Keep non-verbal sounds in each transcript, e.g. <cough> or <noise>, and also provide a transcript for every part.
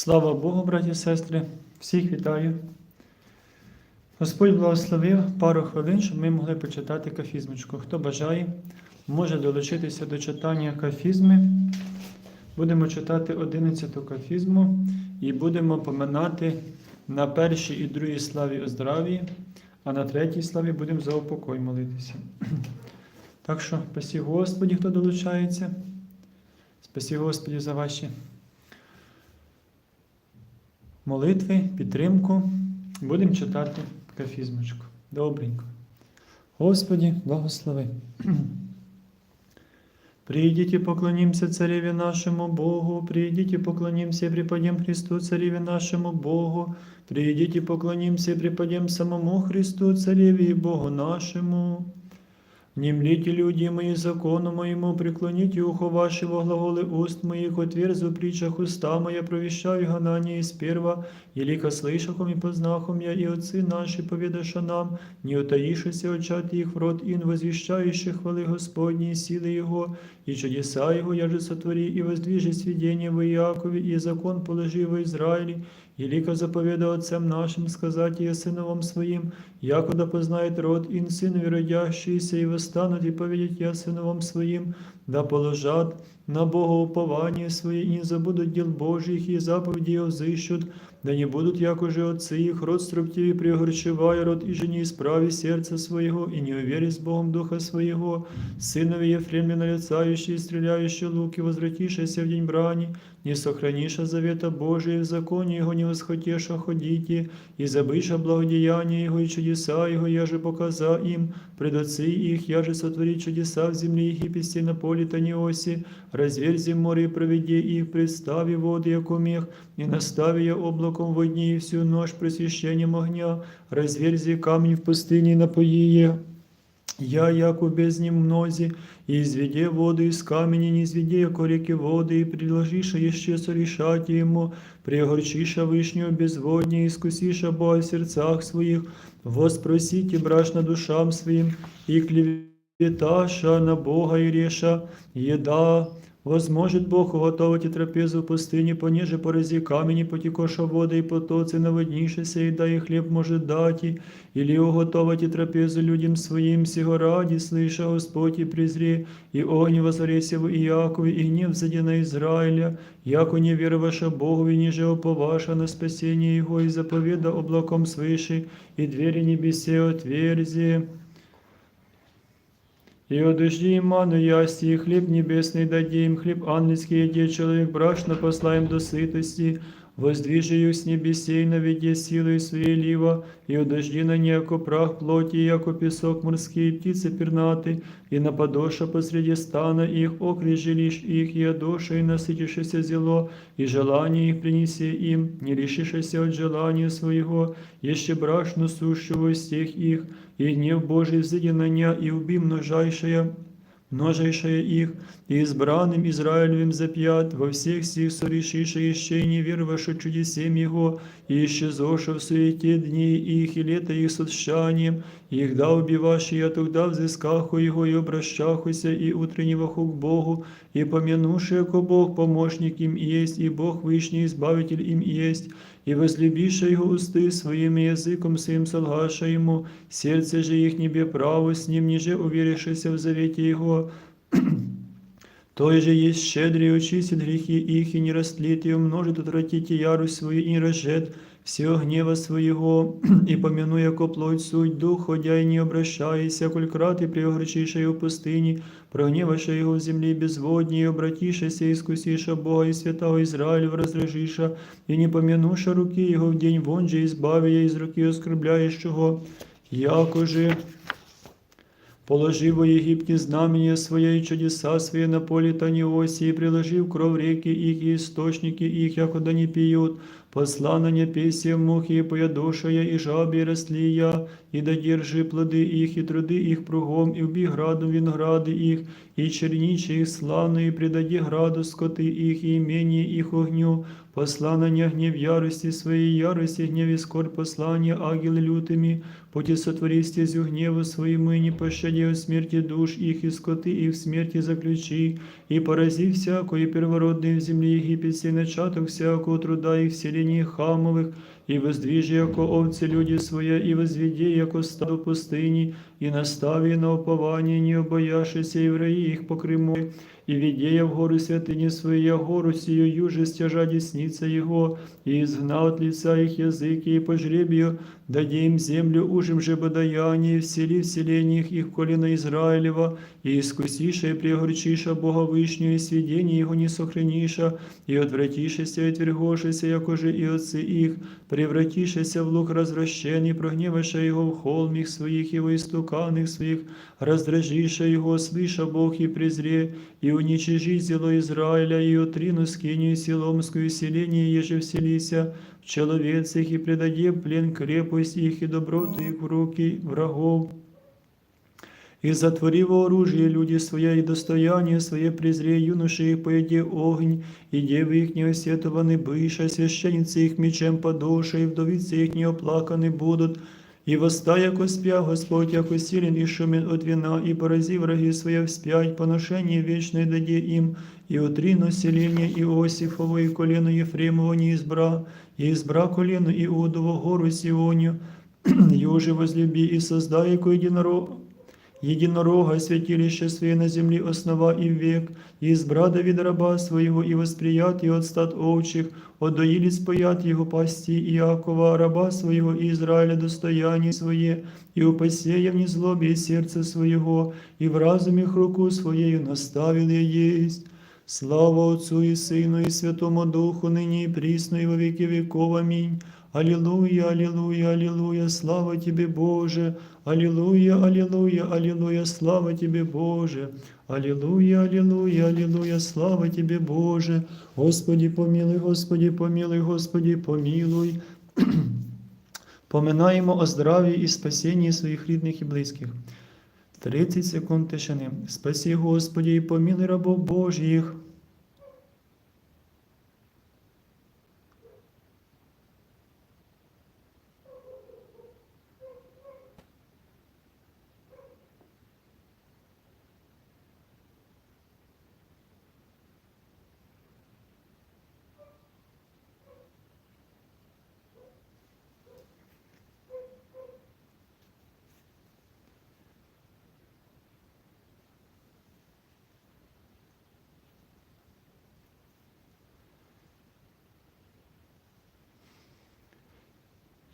Слава Богу, браті і сестри, всіх вітаю. Господь благословив пару хвилин, щоб ми могли почитати кафізмочку. Хто бажає, може долучитися до читання кафізми. Будемо читати 11 кафізму і будемо поминати на першій і другій славі о здраві, а на третій славі будемо за упокой молитися. Так що, спасі Господі, хто долучається. Спасі Господі за ваші молитви, підтримку. Будемо читати кафізмочку. Добренько. Господі, благослови. <clears throat> Придите, поклонимся Цареве нашему Богу, придите, поклонимся и преподем Христу, Цареве нашему Богу, придите, поклонимся и преподем самому Христу, Цареве и Богу нашему. Внемлите, люди мои, закону моему, преклоните ухо ваше во глаголы уст моих, отверзу притчах уста моя, провещаю гонание из перва, елико слышахом и познахом я, и отцы наши поведаша нам, не утаишься очат их в рот ин, возвещающих хвалы Господней силы Его, и чудеса Его я же сотвори, и воздвижи сведения в Иакове, и закон положи в Израиле, Елико заповеда отцам нашим сказать и сыновам своим, якуда познает род ин сынови родящиеся, и восстанут и поведет я сыновам своим, да положат на Бога упование свои, и не забудут дел Божьих, и заповеди его взыщут, да не будут, як уже отцы их, род строптивый пригорчевая, род и же не исправи сердца своего, и не уверит с Богом духа своего, сынови Ефремля налицающие, стреляющие луки, возвратившиеся в день брани, не сохраниша завета Божия, и в законе Его не восхотеша ходите, и забыша благодеяния Его и чудеса Его, я же показа им, пред отцы их, я же сотвори чудеса в земле египетской на поле Таниосе, разверзи море и проведи их, представи воды, яко мех, и настави я облаком во дни и всю ночь просвещением огня, разверзи камень в пустыне и напои ее. Я, як у бездне мнози, и изведе воду из камени, не изведе, яко реки воды, и предложиша еще сорешать ему, пригорчиша вышнюю безводне, искусиша Бога в сердцах своих, воспросите брашна душам своим, и клеветаша на Бога и реша, еда, Возможет Бог уготовить и трапезу в пустыне, пониже порази камени, потекоша вода и потоцы, наводнишися, и дай хлеб может дать, и, или уготовить и трапезу людям своим, сего ради, слыша Господь и презри, и огонь возвореся в Иакове, и гнев зади на Израиля, яко не вероваша Богу, и ниже оповаша на спасение Его, и заповеда облаком свыше, и двери небесе отверзи. И одежди им ману ясти, и хлеб небесный дади им, хлеб ангельский еде человек брашно посла им до сытости, воздвижи их с небесей наведе силой своей лива, и одожди на неко прах плоти, яко песок морские птицы пернаты, и нападоша посреди стана их, окрежи лишь их, и одоша, и насытишься зело, и желание их принеси им, не лишишься от желания своего, еще брашну сущего из всех их, и гнев Божий взыди на ня, и уби множайшее, множайшее их, и избранным Израилевым запят, во всех сих сорешише еще и не веровавши чудесем Его, и исчезоша в суете дней их, и лето их с отщанием, их да убиваши, я тогда взыскаху Его, и обращахуся, и утреннего к Богу, и помянувши, яко Бог помощник им есть, и Бог Вышний Избавитель им есть, и возлюбиша Его усты своим языком своим солгаша Ему, сердце же их небе право с Ним, ниже уверившися в завете Его, <clears throat> той же есть щедрый, очистит грехи их, и не растлит, и умножит, отвратите ярость свою, и не разжет всего гнева своего, и <clears throat> помяну, яко плоть суть, дух, ходя и не обращайся, коль крат и преогречиша в пустыне, прогневаша его в земле безводней, и обратишася, и искусиша Бога и святого Израилев разрежиша, и не помянуша руки его в день вон же избавия из руки оскорбляющего, яко же Положив во Египте знамения свои и чудеса свои на поле Таниоси, и приложив кров реки их и источники их, якуда не пьют, посланная песия мухи, и поядошая, и жабе росли я, и додержи плоды их, и труды их кругом, и убей градом винограды их, и черничи их славно, и предади граду скоты их, и имение их огню, послание гнев ярости своей, ярости, гнев и скорбь послания ангелы лютыми, пути сотвори стезю гневу своему, и не пощади от смерти душ их, и скоты их в смерти заключи, и порази всякое первородное в земле египетской начаток всякого труда и вселений хамовых, и воздвижи, яко овцы люди своя, и возведи, яко стадо пустыни, и настави на упование, не обояшися, и враи их покрымой, и ведея в гору святыни своей, гору сию юже стяжа десница его, и изгнал от лица их языки, и по даде им землю ужим же бодаяние, всели вселениях их колено Израилева, и искусиша и пригорчиша Бога Вышню, и сведение его не сохраниша, и отвратишися, и отвергошися, якоже и отцы их, превратишися в лук развращений, прогневаша его в холм их своих, его истуканных своих, раздражиша его, слыша Бог и презре, и уничижи зело Израиля, и отрину скинию силомскую селение, еже вселися, в человец их, и предаде в плен крепость их, и доброту их в руки врагов. И затвори во оружие люди своя, и достояние свое презре, юноши их поеде огонь, и девы их неосетованы быша, священницы их мечем подоша, и вдовицы их неоплаканы будут, и восста, яко спя, Господь, яко силен и шумен от вина, и порази враги своя вспять, поношение вечное даде им, и утри население Иосифово, и колено Ефремово не избра, и избра колено Иудово гору Сионию, и <clears throat> уже возлюби, и создай, яко единорог, Единорога святилище свое на земле основа и век, и избра Давид раба своего, и восприят и от стад овчих, от доилиц поят его пасти Иакова, раба своего и Израиля достояние свое, и упасея в незлобе сердце своего, и в разуме руку своею наставил я есть. Слава Отцу и Сыну и Святому Духу, ныне и присно и во веки веков. Аминь. Аллилуйя, аллилуйя, аллилуйя, слава Тебе, Боже. Аллилуйя, аллилуйя, аллилуйя, слава Тебе, Боже. Аллилуйя, аллилуйя, аллилуйя, слава Тебе, Боже. Господи, помилуй, Господи, помилуй, Господи, помилуй. <clears throat> Поминаємо о здраві і спасінні своїх рідних і близьких. 30 секунд тишини. Спаси, Господи, і помілий рабов Божих.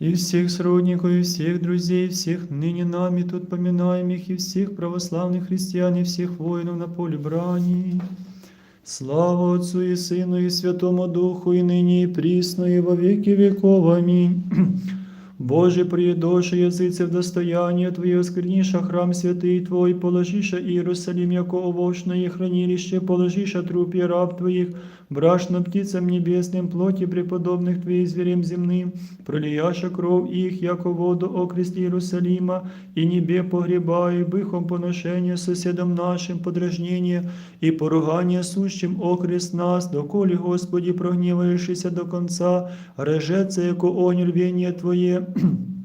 И всех сродников, и всех друзей, всех ныне нами тут поминаемых, и всех православных христиан, и всех воинов на поле брани. Слава Отцу и Сыну и Святому Духу, и ныне и присно, и во веки веков. Аминь. <clears throat> Боже, приедоша языце в достояние Твое, скверниша храм святый Твой, положиша Иерусалим, яко овощное хранилище, положиша трупи раб Твоих, брашно птицам небесным, плоти преподобных Твоих зверям земным, пролияша кров их, яко воду окрест Иерусалима, и небе погребай, быхом поношение соседом нашим, подражнение и поругание сущим окрест нас, доколе, Господи, прогневаешься до конца, режеться, яко огонь рвение Твое, <clears throat>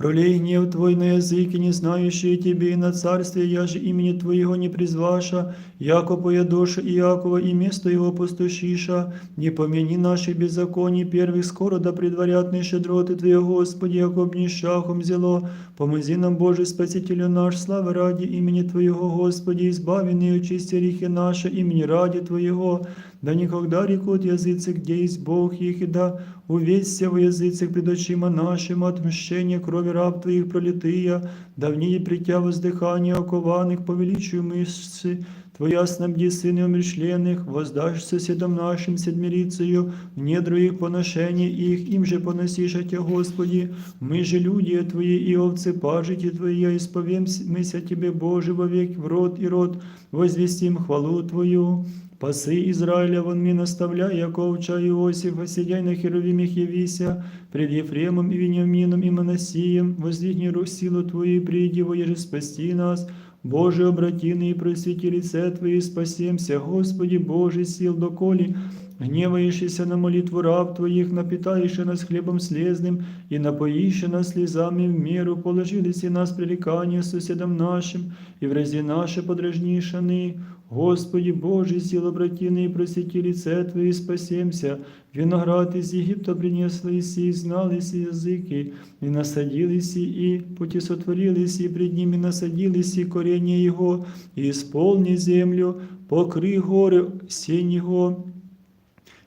Пролей гнев Твой на языки, не знающие Тебе, и на царствие, я же имени Твоего не призваша, яко поядоша Иакова, и место его пустошиша, не помяни наши беззаконий первых, скоро да предварят наши дроты Твои, Господи, яко обнищахом зело, помози нам, Боже, Спасителю наш, слава ради имени Твоего, Господи, избави и очисти грехи наши, имени ради Твоего, да никогда рекут языцы, где есть Бог их, и да увесься в языцах пред очима нашим отмщение крови раб Твоих пролитыя, давнее притя воздыхания окованных, повеличию мышцы, Твоя снабди сыны умершленных, воздашь соседам нашим седмирицею, в недру их поношение их, им же поносиша Тя, Господи, мы же люди Твои и овцы пажити Твои, исповемся Тебе, Боже, во век в род и род, возвестим хвалу Твою. Паси Израиля вон мне наставляй, яко овча Иосифа, сидяй на херовимих явися, пред Ефремом и Вениамином и Манасием, воздвигни рук силу Твою, и приди, воеже спасти нас, Боже, обратины и просвети лице Твое, и спасемся, Господи, Боже, сил доколи, гневающийся на молитву раб Твоих, напитающий нас хлебом слезным, и напоищи нас слезами в меру, положились и нас пререкания соседам нашим, и в разе наши подражнишаны. Господи, Боже, сил обратины, и просвети лице Твое, и спасемся. Виноград из Египта принеслись, и знались языки, и насадились, и пути сотворились, и пред ними насадились, и коренья Его, и исполни землю, покры горы сень Его,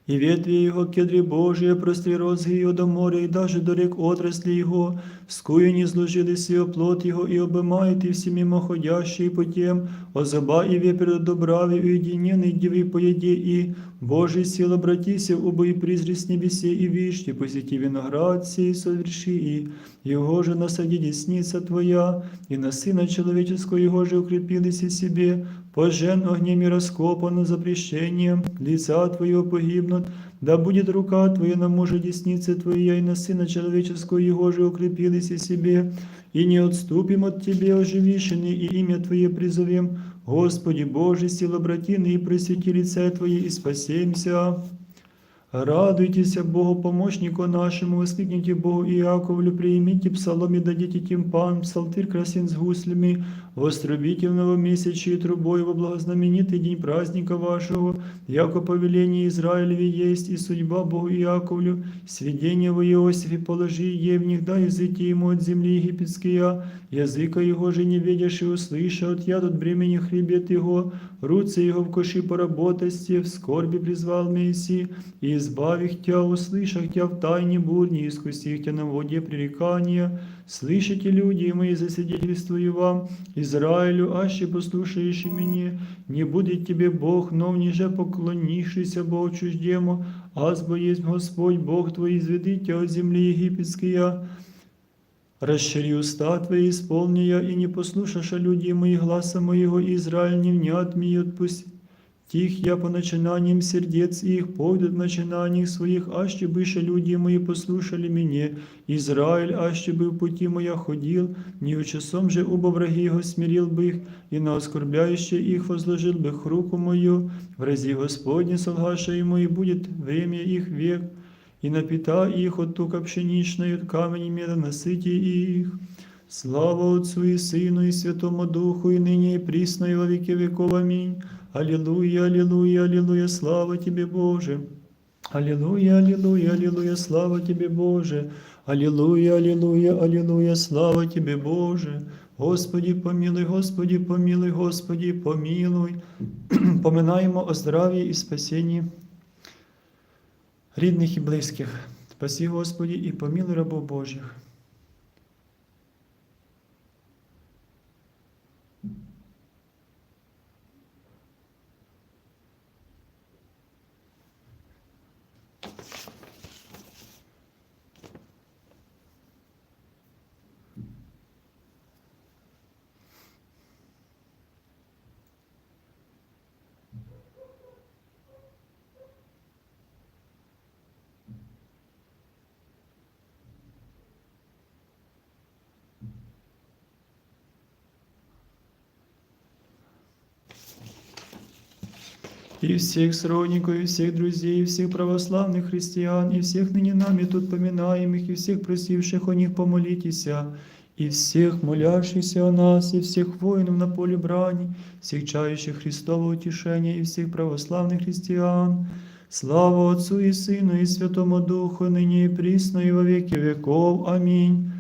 и ветви его кедри Божие, простри розги его до моря, и даже до рек отрасли его, скую не сложились и оплот его, и обымает и все мимоходящие путем, озаба и вепер добрави, уединенный дивы по еде, и Божий сил обратися, убо и призри с небесе, и вишни, посети виноград сей соверши, и его же насади десница твоя, и на сына человеческого его же укрепились и себе, пожен огнем и раскопано запрещением, лица твоего погибнут, да будет рука твоя на мужа десницы твоя, и на сына человеческого его же укрепились и себе, и не отступим от тебе, оживишены, и имя Твое призовем, Господи Боже, сил обратины, и просвети лице Твое, и спасемся. Радуйтесь Богу помощнику нашему, воскликните Богу Иаковлю, приимите псалом и дадите тимпан, псалтырь красен с гуслями, вострубите в новомесячие трубой во благознаменитый день праздника вашего, яко повеление Израилеве есть и судьба Богу Иаковлю, сведение во Иосифе положи е в них, да языки ему от земли египетские, языка его же не видишь и услыша, от яд от бремени хребет его, руцы его в коши поработасти, в скорби призвал Месси, и избавих Тя, услышах Тя в тайне бурни, искусих Тя на воде пререкания. Слышите, люди мои, засвидетельствую вам, Израилю, аще послушаешь меня, не будет тебе Бог, но ниже поклонившийся Богу чуждему, азбо есть Господь Бог твой, изведи тебя от земли египетские, Расшири уста Твои, исполни я, и не послушаша люди мои гласа моего, Израиль не внят мне отпусти. Тих я по начинаниям сердец их, пойдут в начинаниях своих, аще быше люди мои послушали меня. Израиль, аще бы в пути моя ходил, не у часом же оба враги его смирил бы их, и на оскорбляющие их возложил бы их руку мою. В рази Господне солгаша ему, и будет время их век, и напита их от тука пшеничной, от камени меда насыти их. Слава Отцу и Сыну и Святому Духу, и ныне и присно, и во веки веков. Аминь. Аллилуйя, аллилуйя, аллилуйя, слава Тебе, Боже. Аллилуйя, аллилуйя, аллилуйя, слава Тебе, Боже. Аллилуйя, аллилуйя, аллилуйя, слава Тебе, Боже. Господи, помилуй, Господи, помилуй, Господи, помилуй. <clears throat> Поминаємо о здрав'ї і спасінні рідних і близьких. Спаси, Господи, і помилуй рабов Божих. и всех сродников, и всех друзей, и всех православных христиан, и всех ныне нами тут поминаемых, и всех просивших о них помолитеся, и всех молящихся о нас, и всех воинов на поле брани, всех чающих Христова утешения, и всех православных христиан. Слава Отцу и Сыну, и Святому Духу, ныне и присно, и во веки веков. Аминь.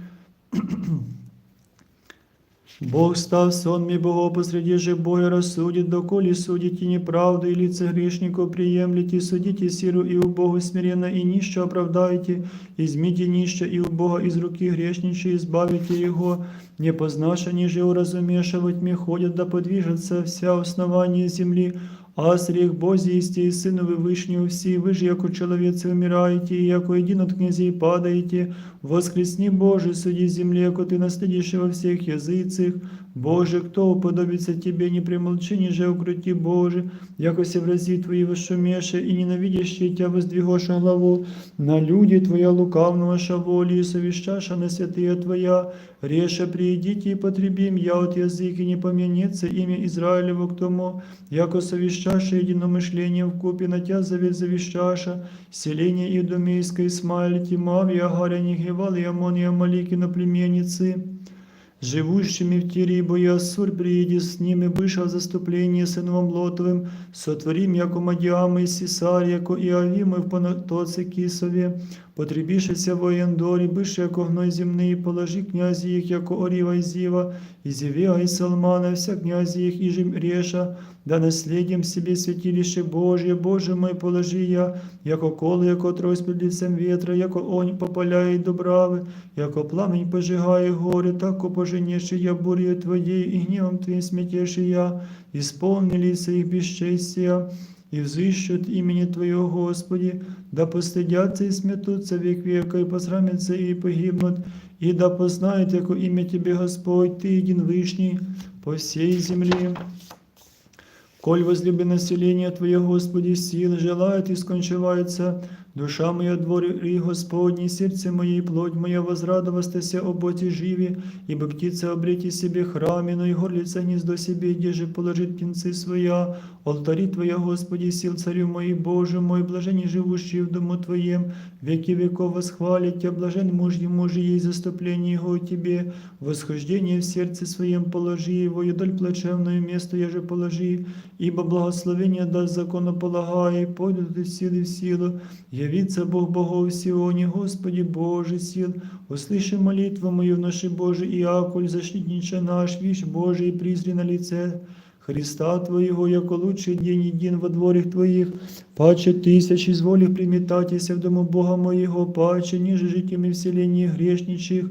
Бог став сон мій Бого посреди же боя рассудит, доколе судите неправду и лица грешников приемлете, судите сиру и у Бога смиренно и нище оправдайте, измите нище и у Бога из руки грешничей избавите его, не познашені ниже уразумеша во тьме ходят, да подвижется вся основание земли, а срех Бозі істі, Сыновы Вышнего всі, вы же, яко человецы, умираете, и яко един от князей падаете, воскресни, Боже, суди земле, яко ты наследишь во всех языцах, Боже, кто уподобится Тебе, не примолчи, ниже укрути, Боже, якося врази Твои вышумеше и ненавидящие Тебя воздвигоша главу, на люди Твоя лукавного шаволи и совещаша на святые Твоя, реша приидите и потребим, я от языки не помянется имя Израилево к тому, яко совещаша единомышление в купе на Тя завет завещаша, селение Идумейской, Исмаиль, Тимав, и Агаря, Нигевал, и Амон, и Амалики, на племенницы живущими в Тире, ибо я Ассур прииди с ними, быша в заступлении сыновом Лотовым, сотворим, яко Мадиама и Сисар, яко Иавимы в Понатоце Кисове, потребішися воєн дорі, биш, яко гной земний, положи князі їх, яко Оріва і Зіва, і Зівега і Салмана, вся князі їх, і жим Реша, да наследием себе святилище Божье, Боже мой, положи я, яко коло, яко трой пред лицем ветра, яко огонь попаляє добрави, яко пламень пожигає горе, тако поженеши я бурью Твоей, и гневом Твоим сметеши я, исполни лица их бесчестия, и взыщут имени Твоего, Господи, да постыдятся и сметутся век века, и посрамятся и погибнут, и да познают, яко имя Тебе, Господь, Ты един Вышний по всей земле. Коль возлюби население Твое, Господи, сил желает и скончивается, душа моя дворе Господней, сердце мое и плоть моя возрадовастася о Боге живи, ибо птица обрети себе храме, но и горлица гнездо себе, где же положит птенцы своя, алтари Твоя, Господи, сил царю мой, Боже мой, блажени живущие в дому Твоем, веки веков восхвалить Тебя, блажен муж ему же ей заступление его Тебе, восхождение в сердце своем положи его, и доль плачевное место я же положи, ибо благословение даст законополагай, пойдут из силы в силу, явится Бог богов Сионе, Господи Боже сил, услыши молитву мою в наши Боже, и акуль защитнича наш, вишь Божий, призри на лице Христа Твоего, яко лучший день един во дворах Твоих, паче тысяч изволих приметатися в дому Бога моего, паче, ниже житиями вселении грешничих,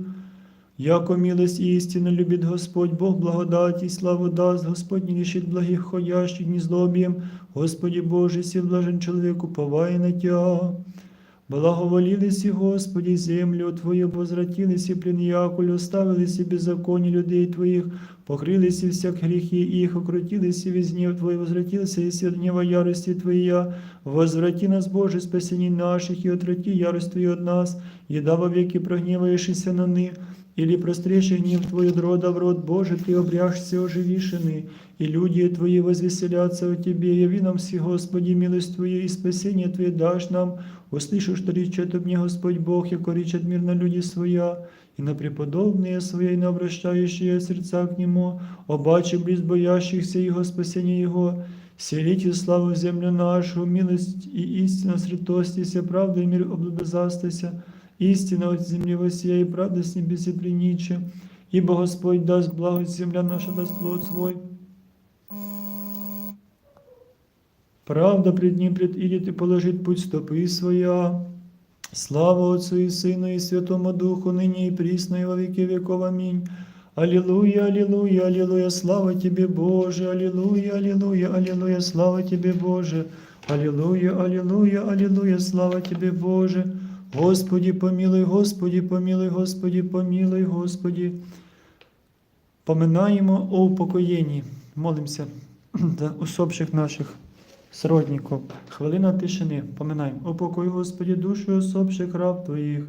Яко милость и истина любит Господь, Бог благодати и славу даст, Господь не лишит благих ходящих незлобием, Господи Боже, сил блажен человек, уповая на Тя. Благоволились, Господі, землю Твою, плен якуль, оставились и беззаконие людей Твоїх, покрилися і всяк гріхи їх, укрутились и весь Твої, возвратилися і и ярості Твоя, возврати нас, Боже, спасені наших, і отраті ярость Твою от нас, і дава віки веки прогневаешься на них, или простречь гнев Твой от рода в род, Боже, Ты обряжься оживишены, и люди Твои возвеселятся о Тебе, яви нам все, Господи, милость Твою и спасение Твое дашь нам, услышу, что речет об мне Господь Бог, яко речет мир на люди Своя, и на преподобные Свои, и на обращающие сердца к Нему, обаче близ боящихся Его спасения Его, Селите славу в землю нашу, милость и истина средостися, правда и мир облобезастася, истина от земли восия и правда с небеси приниче, ибо Господь даст благость, земля наша даст плод свой. Правда пред Ним предидет и положит путь стопы своя. Слава Отцу и Сыну и Святому Духу, ныне и присно и во веки веков. Аминь. Аллилуйя, аллилуйя, аллилуйя, слава Тебе, Боже, аллилуйя, аллилуйя, аллилуйя, слава Тебе, Боже, аллилуйя, аллилуйя, аллилуйя, слава Тебе, Боже. Господи, помілуй, Господі, помілуй, Господі, помілуй, Господі. Поминаємо о упокоєнні. Молимося <clears throat> за усопших наших сродників. Хвилина тишини. Поминаємо. Упокой, Господі, душу усопших раб Твоїх.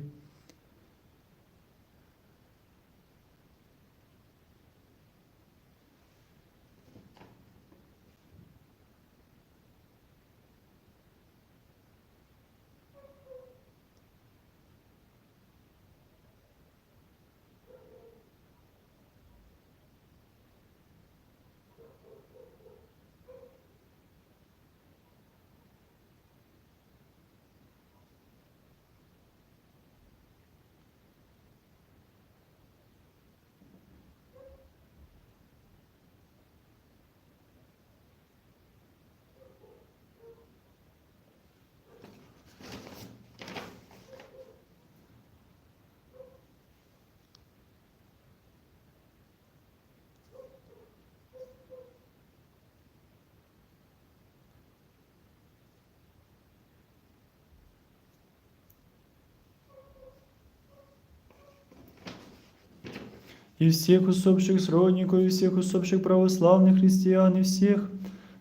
и всех усопших сродников, и всех усопших православных христиан, и всех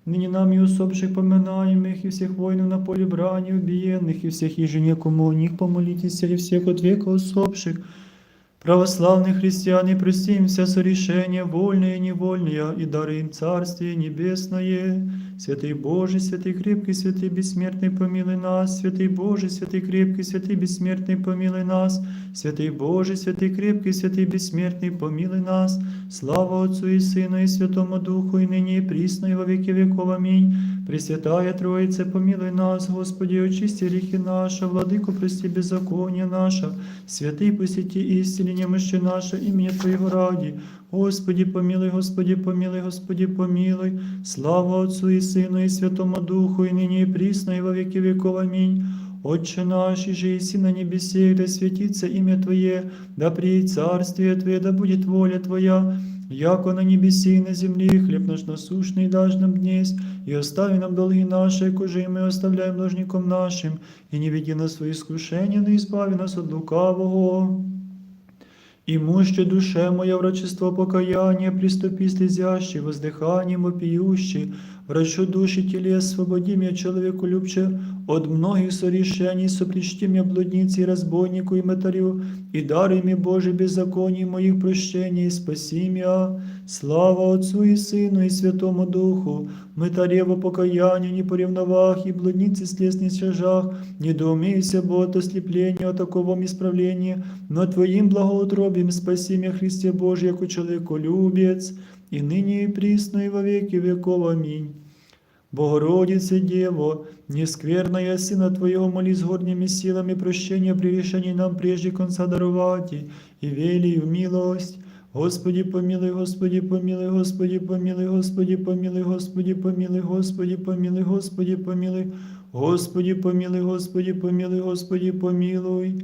ныне нами усопших поминаемых, и всех воинов на поле брани убиенных, и всех ежене, кому у них помолитесь, и всех от века усопших, Православные христиане, прости им вся сорешения, вольные и невольные, и дары им Царствие Небесное. Святий Боже, святий кріпкий, святий безсмертний, помилуй нас, святий Боже, святий кріпкий, святий безсмертний, помилуй нас, святий Боже, святий кріпкий, святий безсмертний, помилуй нас, слава Отцу і Сину, і Святому Духу, і нині, і прісно, і во віки віков. Амінь. Пресвятая Троїце, помилуй нас, Господі, очисти Ріхи наші, владику, прості, беззаконня наша, святий посіті істині, миші наше, ім'я Твоєго раді. Господи, помилуй, Господи, помилуй, Господи, помилуй. Слава Отцу и Сыну и Святому Духу, и ныне и присно, и во веки веков. Аминь. Отче наш, и же иси на небесе, да святится имя Твое, да приедет царствие Твое, да будет воля Твоя, яко на небеси и на земле, хлеб наш насущный дашь нам днесь, и остави нам долги наши, коже и мы оставляем должником нашим, и не веди нас в свои искушения, но избави нас от лукавого. И муще душе моя врачество покаяння приступи слезящий, воздыханием вопиющий, врачу души телес, освободи меня, человеку любче, от многих сорешений, сопричти меня блуднице и разбойнику и мытарю, и даруй мне, Боже, беззаконий моих прощений, спаси меня. Слава Отцу и Сыну и Святому Духу, мытареву покаянию, не по ревновах, и блуднице слез не чажах, не доумейся, бо от ослепления, о таковом исправлении, но Твоим благоутробием спаси меня, Христе Божий, яко человеколюбец, и ныне и присно, и во веки веков. Аминь. Богородице Дево, нескверная Сына Твоего, моли с горними силами прощения при решении нам прежде конца даровати, и велию милость. Господи помилуй, Господи помилуй, Господи помилуй, Господи помилуй, Господи помилуй, Господи помилуй, Господи помилуй, Господи помилуй, Господи помилуй, Господи помилуй.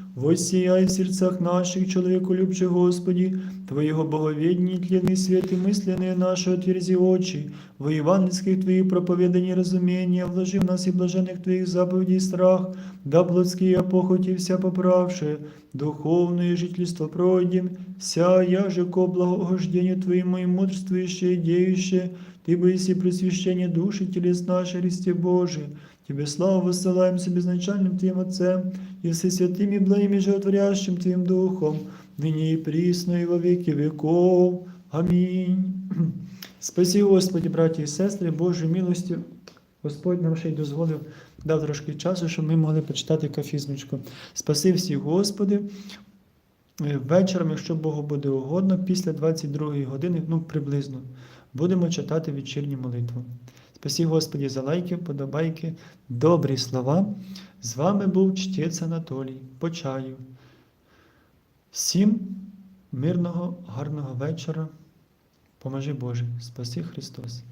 Воссияй в сердцах наших, человеку любче, Господи, Твоего боговедения, тленный свет и мысленные наши отверзи очи, во евангельских Твоих проповеданий разумения, вложи в нас и блаженных Твоих заповедей страх, да плотские похоти вся поправшие, духовное жительство пройдем, вся я же ко благоуждению Твоему и мудрствующее и деющее, Ты боиси просвящение души телес нашей, Христе Божий, Тебе славу высылаем с безначальным Твоим Отцем и всесвятым и благим и животворящим Твоим Духом, ныне и присно и во веки веков. Амінь. <clears throat> Спасі, Господі, браті і сестри, Божою милостю. Господь нам ще й дозволив, дав трошки часу, щоб ми могли почитати кафізмочку. Спаси всіх, Господи. Е, Вечором, якщо Богу буде угодно, після 22 години, ну приблизно, будемо читати вечірню молитву. Спасі Господі за лайки, подобайки, добрі слова. З вами був чтець Анатолій. Почаю. Всім мирного, гарного вечора. Поможи Боже, спаси Христос.